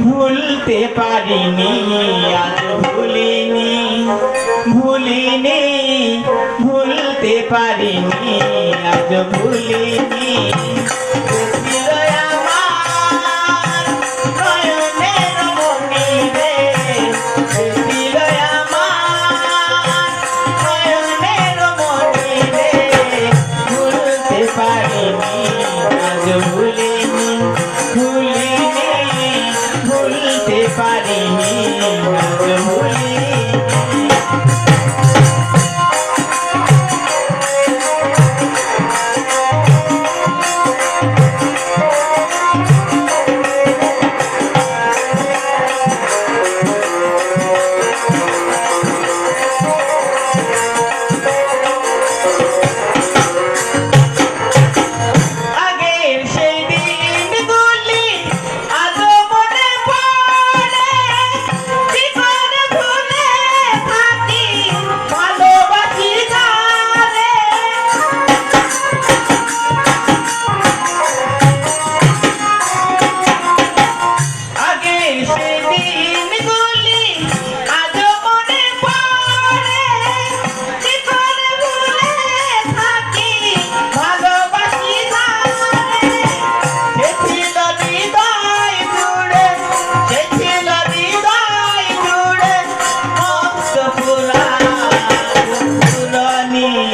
ভুলতে পারিনি আজ ভুলিনি ভুলিনি ভুলতে পারিনি আজ ভুল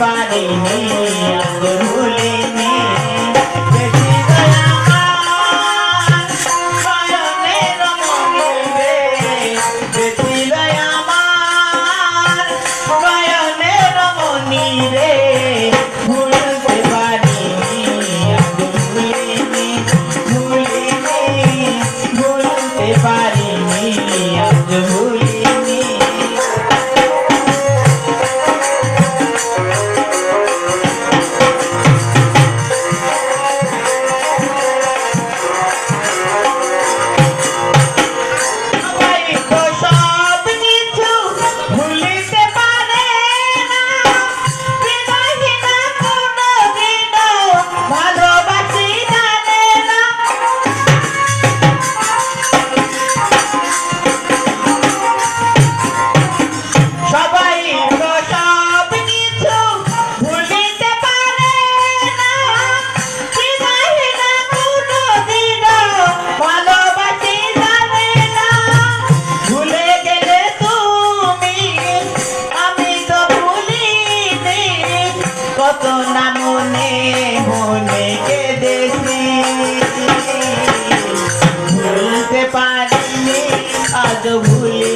পারিনি আজ ভুলে কত না মনে মনে কেঁদেছি। ভুলতে পারিনি আজ ভুলি